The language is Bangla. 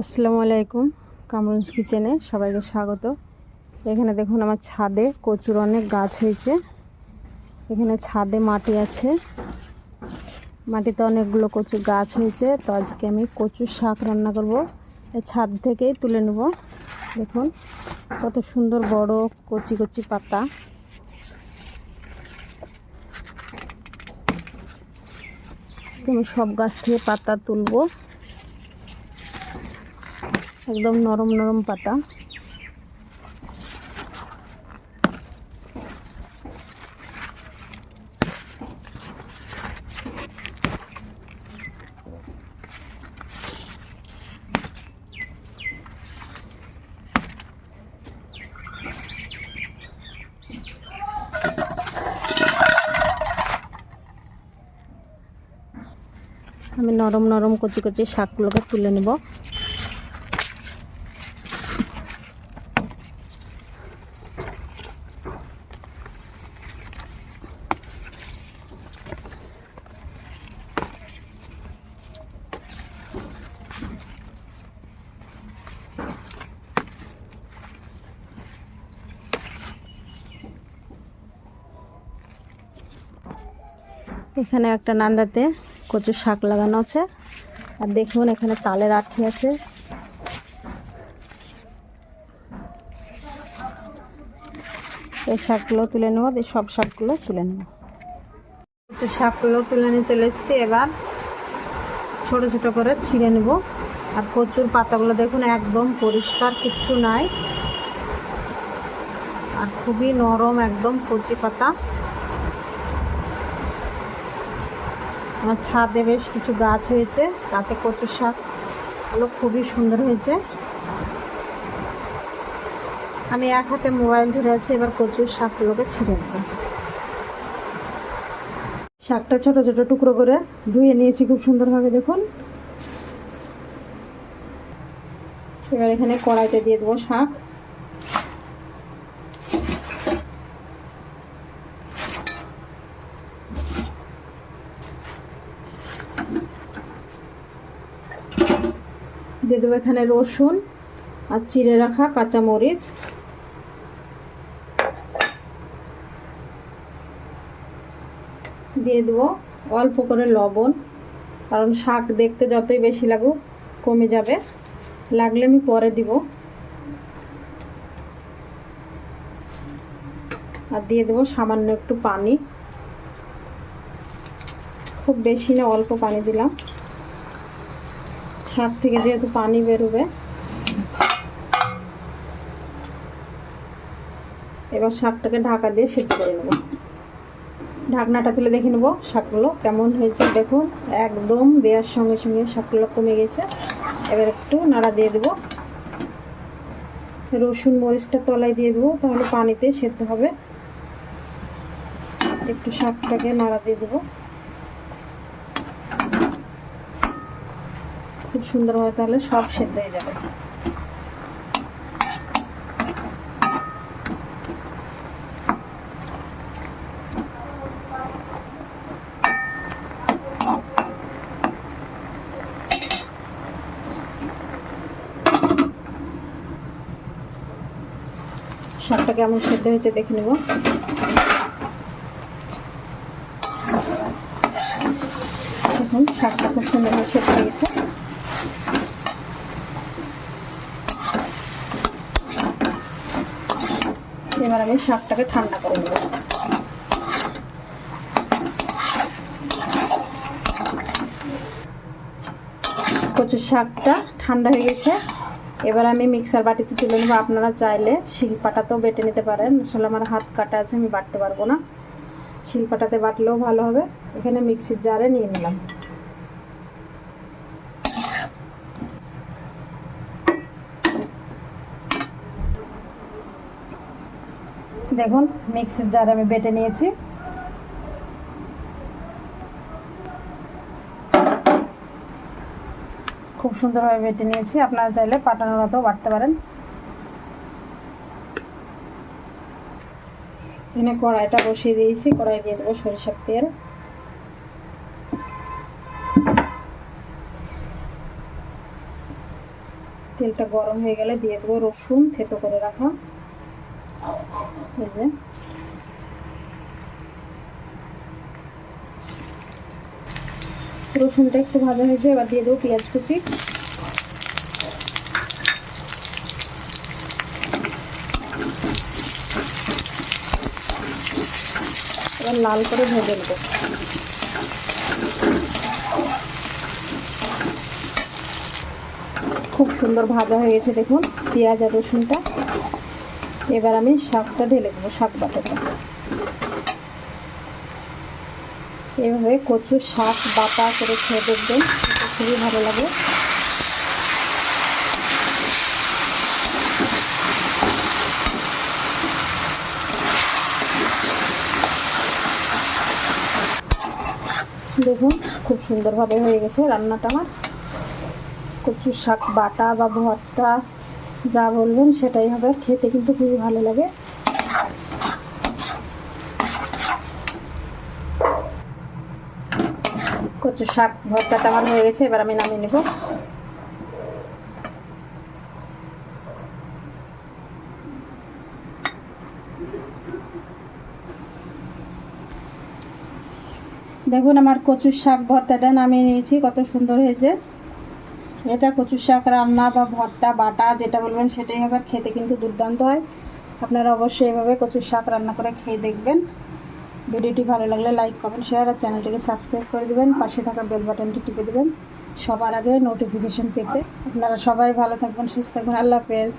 আসসালামু আলাইকুম, কামরুন্স কিচেনে সবাইকে স্বাগত। এখানে দেখুন আমার ছাদে কচুর অনেক গাছ হয়েছে। এখানে ছাদে মাটি আছে। মাটিতে অনেকগুলো কচুর গাছ হয়েছে। তো আজকে আমি কচুর শাক রান্না করব। এই ছাদ থেকেই তুলে নেব। দেখুন, কত সুন্দর বড় কচি কচি পাতা। আমি সব গাছ থেকে পাতা তুলবো। একদম নরম নরম পাতা। আমি নরম নরম কচি কচি শাকগুলোকে তুলে নেব। এখানে একটা নান্দাতে কচুর শাক লাগানো আছে। আর দেখুন, এখানে তালের আঠি আছে। এই শাকগুলো তুলে নেব, এই সব শাকগুলো তুলে নেব। কচুর শাকগুলো তুলে নিয়ে চলে এসেছি। এবার ছোট ছোট করে ছিঁড়ে নেব। আর কচুর পাতাগুলো দেখুন, একদম পরিষ্কার, কিচ্ছু নাই। আর খুবই নরম, একদম কচি পাতা। আমার ছাদে বেশ কিছু গাছ হয়েছে, তাতে কচু শাকগুলো খুবই সুন্দর হয়েছে। আমি এক হাতে মোবাইল ধরে আছি, এবার কচুর শাকগুলোকে ছিঁড়ে নেব। শাকটা ছোট ছোট টুকরো করে ধুয়ে নিয়েছি খুব সুন্দরভাবে, দেখুন। এবার এখানে কড়াইতে দিয়ে দেবো শাক। দিয়ে দেবো এখানে রসুন আর চিড়ে রাখা কাঁচামরিচ। দিয়ে দেবো অল্প করে লবণ, কারণ শাক দেখতে যতই বেশি লাগুক কমে যাবে। লাগলে আমি পরে দিব। আর দিয়ে দেবো সামান্য একটু পানি। খুব বেশি না, অল্প পানি দিলাম। শাক থেকে যেহেতু পানি বেরোবে। এবার শাকটাকে ঢাকা দিয়ে সেদ্ধ করে নেব। ঢাকনাটা তুলে দেখে নেব শাকগুলো কেমন হয়েছে। দেখুন, একদম দেওয়ার সঙ্গে সঙ্গে শাকগুলো কমে গেছে। এবার একটু নাড়া দিয়ে দেবো। রসুন মরিচটা তলায় দিয়ে দেবো, তাহলে পানিতে সেদ্ধ হবে। একটু শাকটাকে নাড়া দিয়ে দেবো। খুব সুন্দরভাবে তাহলে, সব সেদ্ধ হয়ে যাবে। শাকটা কেমন সেদ্ধ হয়েছে দেখে নেব। দেখুন, শাকটা খুব সুন্দরভাবে সেদ্ধ হয়ে গেছে এবার আমি শাকটাকে ঠান্ডা করে নেব। কচুর শাকটা ঠান্ডা হয়ে গেছে। এবার আমি মিক্সার বাটিতে তুলে নেব। আপনারা চাইলে শিলপাটাতেও বেটে নিতে পারেন। আসলে আমার হাত কাটা আছে, আমি বাটতে পারব না। শিলপাটাতে বাটলেও ভালো হবে। এখানে মিক্সির জারে নিয়ে নিলাম। দেখুন মিক্সির জার আমি বেটে নিয়েছি। খুব সুন্দরভাবে বেটে নিয়েছি। আপনারা চাইলে পাটানোর মতো বাটতে পারেন। এখানে কড়াইটা বসিয়ে দিয়েছি। কড়াই দিয়ে দেবো সরিষার তেল। তেলটা গরম হয়ে গেলে দিয়ে দেবো রসুন থেতো করে রাখা। এই রসুনটা একটু ভাজা হয়েছে, এবার দিয়ে দেবো পেঁয়াজ কুচি। এবার লাল করে ভেজে নেব। খুব সুন্দর ভাজা হয়ে গেছে, দেখুন, পেঁয়াজ আর রসুনটা। এবার আমি শাকটা ঢেলে দেবো, শাক বাটাটা এভাবে কচু শাক বাটা করে খেয়ে দেখবেন খুবই ভালো লাগে। দেখুন, খুব সুন্দরভাবে হয়ে গেছে রান্নাটা আমার। কচু শাক বাটা বা ভর্তা যা বলবেন সেটাই হবে। খেতে কিন্তু খুবই ভালো লাগে। কচু শাক ভর্তাটা আমার হয়ে গেছে, এবার আমি নামিয়ে নেব। দেখুন, আমার কচুর শাক ভর্তাটা নামিয়ে নিয়েছি, কত সুন্দর হয়েছে। এটা কচুর শাক, রান্না বা ভর্তা, বাটা, যেটা বলবেন সেটাই হবে খেতে কিন্তু দুর্দান্ত হয়। আপনারা অবশ্যই এভাবে কচুর শাক রান্না করে খেয়ে দেখবেন। ভিডিওটি ভালো লাগলে লাইক, কমেন্ট, শেয়ার আর চ্যানেলটিকে সাবস্ক্রাইব করে দেবেন। পাশে থাকা বেল বাটনটি টিপে দেবেন। সবার আগে নোটিফিকেশান পেতে। আপনারা সবাই ভালো থাকবেন, সুস্থ থাকবেন। আল্লাহ হাফেজ।